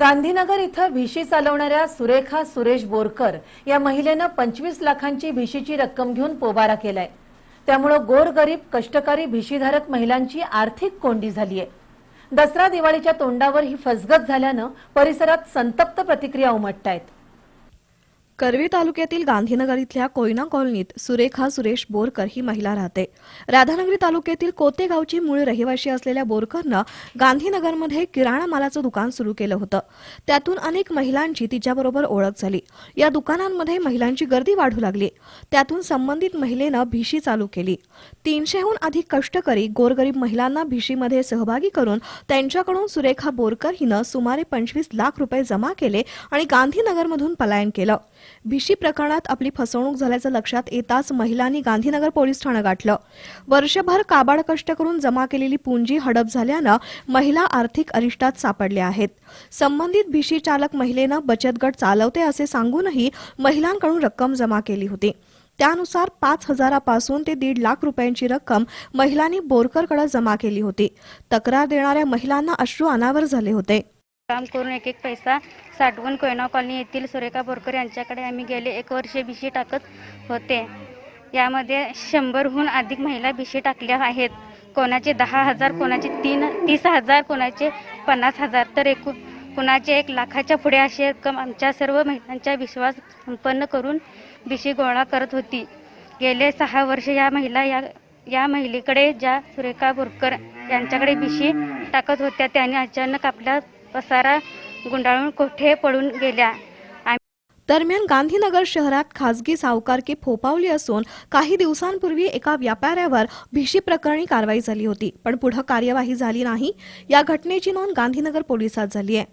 गांधीनगर इथं भिशी चालवणाऱ्या सुरेखा सुरेश बोरकर या महिलेनं पंचवीस लाखांची भिशीची रक्कम घेऊन पोबारा केलाय. त्यामुळं गोरगरीब कष्टकरी भिशीधारक महिलांची आर्थिक कोंडी झालीय. दसरा दिवाळीच्या तोंडावर ही फसगत झाल्यानं परिसरात संतप्त प्रतिक्रिया उमटतायत. करवी तालुक्यातील गांधीनगर इथल्या कोयना कॉलनीत सुरेखा सुरेश बोरकर ही महिला राहते. राधानगरी तालुक्यातील कोते गावची मूळ रहिवाशी असलेल्या बोरकरनं गांधीनगरमध्ये किराणा मालाचं दुकान सुरू केलं होतं. त्यातून अनेक महिलांची तिच्याबरोबर ओळख झाली. या दुकानांमध्ये महिलांची गर्दी वाढू लागली. त्यातून संबंधित महिलेनं भिशी चालू केली. तीनशेहून अधिक कष्टकरी गोरगरीब महिलांना भिशीमध्ये सहभागी करून त्यांच्याकडून सुरेखा बोरकर हिनं सुमारे पंचवीस लाख रुपये जमा केले आणि गांधीनगरमधून पलायन केलं. भिशी प्रकरणात आपली फसवणूक झाल्याचं लक्षात येताच महिलांनी गांधीनगर पोलीस ठाणं गाठलं. वर्षभर काबाड कष्ट करून जमा केलेली पुंजी हडप झाल्यानं महिला आर्थिक अरिष्टात सापडल्या आहेत. संबंधित भिशी चालक महिलेनं बचत गट चालवते असे सांगूनही महिलांकडून रक्कम जमा केली होती. त्यानुसार पाच हजारापासून ते दीड लाख रुपयांची रक्कम महिलांनी बोरकरकडे जमा केली होती. तक्रार देणाऱ्या महिलांना अश्रू अनावर झाले होते. काम करून एक एक पैसा साठवून कोयना कॉलनी येथील सुरेखा बोरकर यांच्याकडे आम्ही गेले. एक वर्ष भिशी टाकत होते. यामध्ये शंभरहून अधिक महिला भिशी टाकल्या आहेत. कोणाचे दहा हजार कोणाचे तीन तीस हजार कोणाचे पन्नास हजार तर एकू कुणाचे एक लाखाच्या पुढे अशी रक्कम आमच्या सर्व महिलांचा विश्वास संपन्न करून भिशी गोळा करत होती. गेले सहा वर्ष या महिला या या महिलेकडे ज्या सुरेखा बोरकर यांच्याकडे भिशी टाकत होत्या त्याने अचानक आपल्या पसारा गुंडाळून कोठे पडून गेल्या? दरम्यान गांधीनगर शहरात खासगी सावकारकी फोपावली असून काही दिवसांपूर्वी एका व्यापाऱ्यावर भीशी प्रकरणी कारवाई झाली होती पण पुढे कार्यवाही झाली नाही. या घटनेची नोंद गांधीनगर पोलिसात झाली आहे.